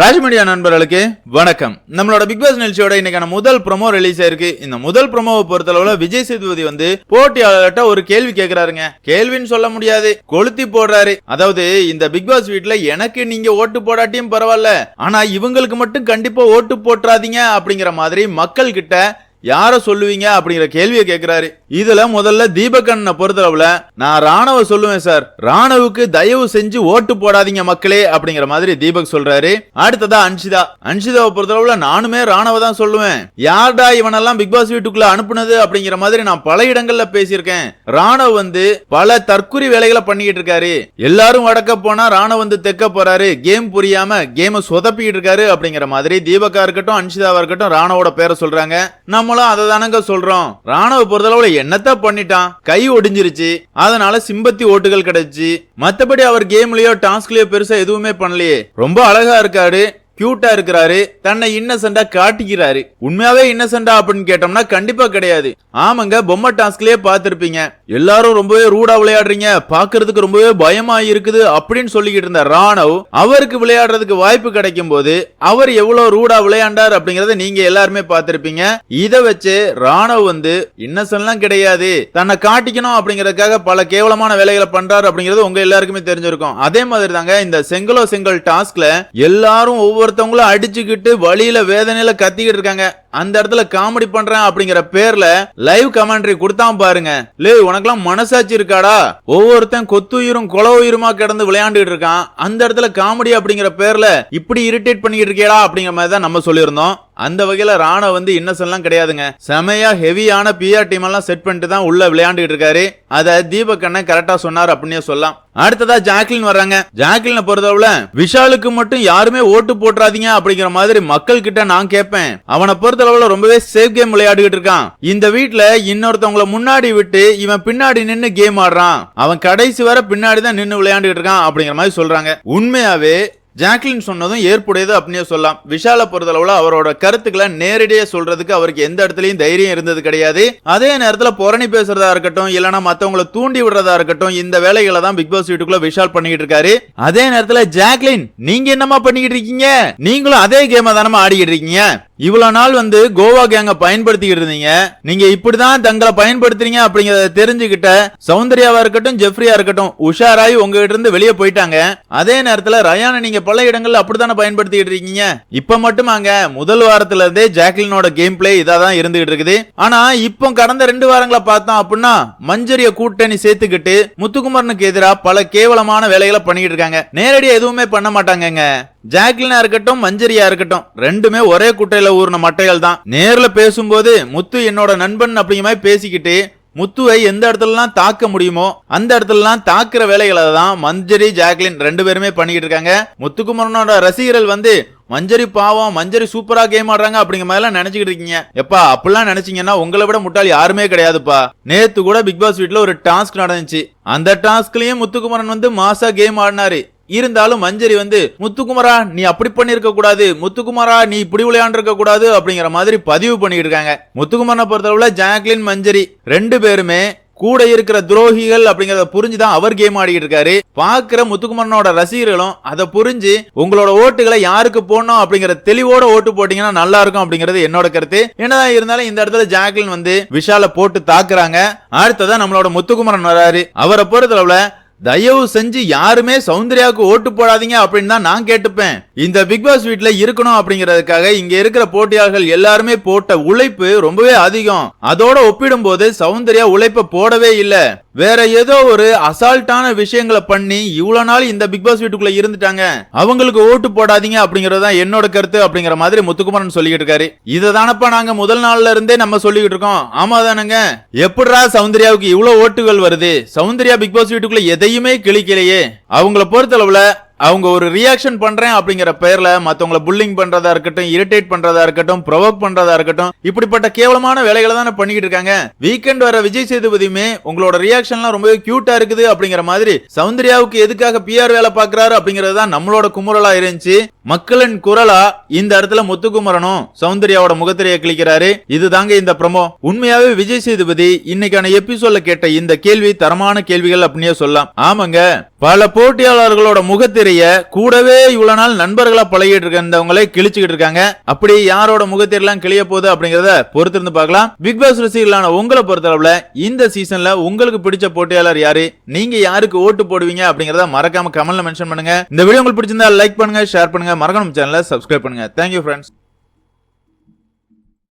ராஜமணியா நண்பர்களுக்கு வணக்கம். நம்மளோட பிக் பாஸ் நிகழ்ச்சியோட இன்னைக்கான முதல் ப்ரொமோ ரிலீஸ் ஆயிருக்கு இந்த முதல் ப்ரோமோவை பொறுத்தளவுல விஜய் சேதுபதி வந்து போட்டியாளர்கிட்ட ஒரு கேள்வி கேக்குறாருங்க. கேள்வின்னு சொல்ல முடியாது. கொளுத்தி போடுறாரு. அதாவது இந்த பிக் பாஸ் வீட்டுல எனக்கு நீங்க ஓட்டு போடாட்டியும் பரவாயில்ல. ஆனா இவங்களுக்கு மட்டும் கண்டிப்பா ஓட்டு போட்டுறாதீங்க அப்படிங்கிற மாதிரி மக்கள் கிட்ட யாரை சொல்லுவீங்க அப்படிங்கிற கேள்வியை கேட்கிறாரு இதுல முதல்ல தீபகண்ணனை பொறுத்தளவுல நான் ராணவ சொல்லுவேன் சார். ராணவுக்கு தயவு செஞ்சு ஓட்டு போடாதீங்க மக்களே அப்படிங்கிற மாதிரி தீபக் சொல்றாரு. அடுத்ததா அன்ஷிதா. அன்ஷிதாவை பொறுத்தளவுல நானுமே ராணவ தான் சொல்லுவேன். யார்டா இவனெல்லாம் பிக் பாஸ் வீட்டுக்குள்ள அனுப்புனது அப்படிங்கிற மாதிரி நான் பல இடங்கள்ல பேசியிருக்கேன். ராணவ் வந்து பல தற்குறி வேலைகளை பண்ணிக்கிட்டு இருக்காரு. எல்லாரும் வடக்க போனா ராணவ் வந்து தெக்க போறாரு. கேம் புரியாம கேம சொதப்பிக்கிட்டு இருக்காரு அப்படிங்கிற மாதிரி தீபக்கா இருக்கட்டும் அன்ஷிதாவா இருக்கட்டும் ராணவோட பேரை சொல்றாங்க. நம்மளும் அதை தானங்க சொல்றோம். ராணுவ பொறுத்தளவுல என்னத்த பண்ணிட்டான்? கை ஒடிஞ்சிருச்சு. அதனால சிம்பத்தி ஓட்டுகள் கிடைச்சு. மத்தபடி அவர் கேம்லயோ டாஸ்க்லயோ பெருசா எதுவுமே பண்ணலையே. ரொம்ப அழகா இருக்காரு. கியூட்டா இருக்கிறாரு தன்னை இன்னசென்டா காட்டிக்கிறாரு. உண்மையாவே இன்னசென்டா அப்படின்னு கேட்டோம்னா கண்டிப்பா கிடையாது. ஆமாங்க பொம்மை டாஸ்க்லயே பாத்திருப்பீங்க எல்லாரும் ரொம்பவே ரூடா விளையாடுறீங்க. பாக்குறதுக்கு ரொம்பவே பயமா இருக்குது அப்படின்னு சொல்லிக்கிட்டு இருந்த ராணவ் அவருக்கு விளையாடுறதுக்கு வாய்ப்பு கிடைக்கும் போது அவர் எவ்வளவு ரூடா விளையாண்டார் அப்படிங்கறத நீங்க எல்லாருமே பாத்திருப்பீங்க இத வச்சு ராணவ் வந்து இன்னசென்ட்லாம் கிடையாது. தன்னை காட்டிக்கணும் அப்படிங்கறதுக்காக பல கேவலமான வேலைகளை பண்றாரு அப்படிங்கிறது உங்க எல்லாருக்குமே தெரிஞ்சிருக்கும். அதே மாதிரி தாங்க இந்த செங்கலோ செங்கல் டாஸ்க்ல எல்லாரும் ஒருத்தவங்களும் அடிச்சுக்கிட்டு வழியில வேதனையில கத்திக்கிட்டு இருக்காங்க. அந்த இடத்துல காமெடி பண்றேன் அப்படிங்கிற பேர்ல லைவ் கமெண்ட்ரி கொடுத்தான் பாருங்க. லே உனக்கெல்லாம் மனசாட்சி இருக்காடா? ஒவ்வொருத்தன் கொத்துயிரும் கொல உயிருமா கிடந்து விளையாண்டுட்டு இருக்கான். அந்த இடத்துல காமெடி அப்படிங்கிற பேர்ல இப்படி இரிட்டேட் பண்ணிக்கிட்டு இருக்கேடா அப்படிங்கிற மாதிரி தான் நம்ம சொல்லியிருந்தோம். அந்த வகையில ராணா வந்து இன்னசெல்லாம் கிடையாதுங்க. செமையா ஹெவியான பிஆர் டீம் எல்லாம் செட் பண்ணிட்டு தான் உள்ள விளையாண்டுட்டு இருக்காரு. அத தீபக் அண்ணன் கரெக்டா சொன்னார் அப்படின்னே சொல்லலாம். அடுத்ததா ஜாக்லின் வர்றாங்க. ஜாக்லின் பொறுத்தவரை விஷாலுக்கு மட்டும் யாருமே ஓட்டு போட்டுறாதீங்க அப்படிங்கிற மாதிரி மக்கள் கிட்ட நான் கேட்பேன். அவனை பொறுத்தளவுல ரொம்பவே சேஃப் கேம் விளையாடிக்கிட்டு இருக்கான். இந்த வீட்ல இன்னொருத்தவங்கள முன்னாடி விட்டு இவன் பின்னாடி நின்னு கேம் ஆடுறான். அவன் கடைசி வரை பின்னாடி தான் நின்னு விளையாண்டுகிட்டு இருக்கான் அப்படிங்கிற மாதிரி சொல்றாங்க. உண்மையாவே ஜாக்லின் சொன்னதும் ஏற்புடையது அப்படின்னே சொல்லலாம். விஷால பொறுத்தளவுல அவரோட கருத்துக்களை நேரடியா சொல்றதுக்கு அவருக்கு எந்த இடத்துலயும் தைரியம் இருந்தது கிடையாது. அதே நேரத்துல புரணி பேசுறதா இருக்கட்டும் இல்லனா மத்தவங்கள தூண்டி விடுறதா இருக்கட்டும் இந்த வேலைகளை தான் பிக் பாஸ் வீட்டுக்குள்ள விஷால் பண்ணிக்கிட்டு இருக்காரு. அதே நேரத்துல ஜாக்லின் நீங்க என்னமா பண்ணிக்கிட்டு இருக்கீங்க? நீங்களும் அதே கேம தானமா ஆடிக்கிட்டு இருக்கீங்க? இவ்வளவு நாள் வந்து கோவா கேங்க பயன்படுத்திக்கிட்டு இருந்தீங்க. நீங்க இப்படிதான் தங்களை பயன்படுத்துறீங்க அப்படிங்கறத தெரிஞ்சுக்கிட்ட சௌந்தர்யாவா இருக்கட்டும் ஜெஃப்ரியா இருக்கட்டும் உஷாராய் உங்ககிட்ட இருந்து வெளியே போயிட்டாங்க. அதே நேரத்துல ரயானை நீங்க பல இடங்கள்ல அப்படித்தானே பயன்படுத்திக்கிட்டு இருக்கீங்க? இப்ப மட்டுமாங்க முதல் வாரத்துல இருந்தே ஜாக்லினோட கேம் பிளே இதா தான் இருந்துகிட்டு இருக்குது. ஆனா இப்போ கடந்த ரெண்டு வாரங்களை பார்த்தோம் அப்படின்னா மஞ்சரிய கூட்டணி சேர்த்துக்கிட்டு முத்துக்குமரனுக்கு எதிராக பல கேவலமான வேலைகளை பண்ணிக்கிட்டு இருக்காங்க. நேரடியா எதுவுமே பண்ண மாட்டாங்கங்க. ஜாக்லினா இருக்கட்டும் மஞ்சரியா இருக்கட்டும் ரெண்டுமே ஒரே குட்டையில ஊர்ன மட்டைகள் தான். நேர்ல பேசும்போது முத்து என்னோட நண்பன் அப்படிங்கிற மாதிரி பேசிக்கிட்டு முத்துவை எந்த இடத்துலலாம் தாக்க முடியுமோ அந்த இடத்துலலாம் தாக்குற வேலைகளை தான் மஞ்சரி ஜாக்லின் ரெண்டு பேருமே பண்ணிக்கிட்டு இருக்காங்க. முத்துக்குமரனோட ரசிகர்கள் வந்து மஞ்சரி பாவம் மஞ்சரி சூப்பரா கேம் ஆடுறாங்க அப்படிங்கிற மாதிரி எல்லாம் நினைச்சுக்கிட்டு இருக்கீங்க. எப்பா அப்படிலாம் நினைச்சீங்கன்னா உங்களை விட முட்டாள் யாருமே கிடையாதுப்பா. நேத்து கூட பிக் பாஸ் வீட்டுல ஒரு டாஸ்க் நடந்துச்சு. அந்த டாஸ்க்லயும் முத்துக்குமரன் வந்து மாசா கேம் ஆடினாரு. இருந்தாலும் மஞ்சரி வந்து முத்துக்குமாரா நீ அப்படி பண்ணிருக்க கூடாது முத்துக்குமாரா நீ இப்படி விளையாண்டிருக்க கூடாது அப்படிங்கிற மாதிரி பதிவு பண்ணிட்டு இருக்காங்க. முத்துக்குமாரனை பொறுத்தளவுல ஜாக்லின் மஞ்சரி ரெண்டு பேருமே கூட இருக்கிற துரோகிகள் அப்படிங்கறத புரிஞ்சுதான் அவர் கேம் ஆடிக்கிட்டு இருக்காரு. பாக்குற முத்துக்குமரனோட ரசிகர்களும் அதை புரிஞ்சு உங்களோட ஓட்டுகளை யாருக்கு போடணும்? அப்படிங்கிற தெளிவோட ஓட்டு போட்டீங்கன்னா நல்லா இருக்கும் அப்படிங்கிறது என்னோட கருத்து. என்னதான் இருந்தாலும் இந்த இடத்துல ஜாக்லின் வந்து விஷால போட்டு தாக்குறாங்க. அடுத்ததான் நம்மளோட முத்துக்குமரன் வராரு. அவரை பொறுத்தளவுல தயவு செஞ்சு யாருமே சௌந்தர்யாவுக்கு ஓட்டு போடாதீங்க அப்படின்னு தான் நான் கேட்டுப்பேன். இந்த பிக் பாஸ் வீட்ல இருக்கணும் அப்படிங்கறதுக்காக இங்க இருக்கிற போட்டியாளர்கள் எல்லாருமே போட்ட உழைப்பு ரொம்பவே அதிகம். அதோட ஒப்பிடும்போது சௌந்தர்யா உழைப்ப போடவே இல்ல. வேற ஏதோ ஒரு அசால்ட்டான விஷயங்களை பண்ணி இவ்வளவு நாள் இந்த பிக் பாஸ் வீட்டுக்குள்ள இருந்துட்டாங்க. அவங்களுக்கு ஓட்டு போடாதீங்க அப்படிங்கறது தான் என்னோட கருத்து அப்படிங்கிற மாதிரி முத்துக்குமரன் சொல்லிக்கிட்டு இருக்காரு. இதை தானப்பா நாங்க முதல் நாள்ல இருந்தே நம்ம சொல்லிக்கிட்டு இருக்கோம். ஆமா தானுங்க? எப்படிடா சௌந்தர்யாவுக்கு இவ்வளவு ஓட்டுகள் வருது? சௌந்தர்யா பிக் பாஸ் வீட்டுக்குள்ள எதையுமே கிழிக்கலையே. அவங்கள பொறுத்தளவுல அவங்க ஒரு ரியாக்ஷன் பண்றேன் அப்படிங்கிற பெயர்ல மத்தவங்கள புல்லிங் பண்றதா இருக்கட்டும் இரிட்டேட் பண்றதா இருக்கட்டும் ப்ரொவோக் பண்றதா இருக்கட்டும் இப்படிப்பட்ட கேவலமான வேலைகளை தானே பண்ணிக்கிட்டு இருக்காங்க. வீக்கெண்ட் வர விஜய் சேதுபதியுமே உங்களோட ரியாக்ஷன்லாம் ரொம்பவே கியூட்டா இருக்குது அப்படிங்கிற மாதிரி சௌந்தர்யாவுக்கு எதுக்காக பிஆர் வேலை பாக்குறாரு அப்படிங்கறது தான் நம்மளோட குமுறலா இருந்துச்சு. மக்களின் குரலா இந்த இடத்துல முத்துக்குமரனும் சௌந்தர்யாவோட முகத்திரையை கிளிக்கிறாரு இதுதாங்க இந்த பிரமோ உண்மையாவே விஜய் சேதுபதி இன்னைக்கான எபிசோட்ல கேட்ட இந்த கேள்வி தரமான கேள்விகள் அப்படின்னே சொல்லலாம். ஆமாங்க பல போட்டியாளர்களோட முகத்திரை முகத்திரைய கூடவே இவ்வளவு நாள் நண்பர்களா பழகிட்டு இருந்தவங்களே கிழிச்சுக்கிட்டு இருக்காங்க. அப்படி யாரோட முகத்திரெல்லாம் கிளிய போகுது அப்படிங்கறத பொறுத்திருந்து பார்க்கலாம். பிக் பாஸ் ரசிகர்களான உங்களை பொறுத்தளவுல இந்த சீசன்ல உங்களுக்கு பிடிச்ச போட்டியாளர் யாரு? நீங்க யாருக்கு ஓட்டு போடுவீங்க அப்படிங்கறத மறக்காம கமெண்ட்ல மென்ஷன் பண்ணுங்க. இந்த வீடியோ உங்களுக்கு பிடிச்சிருந்தா லைக் பண்ணுங்க ஷேர் பண்ணுங்க. மறக்காம சேனலை சப்ஸ்கிரைப் பண்ணுங்க. Thank you friends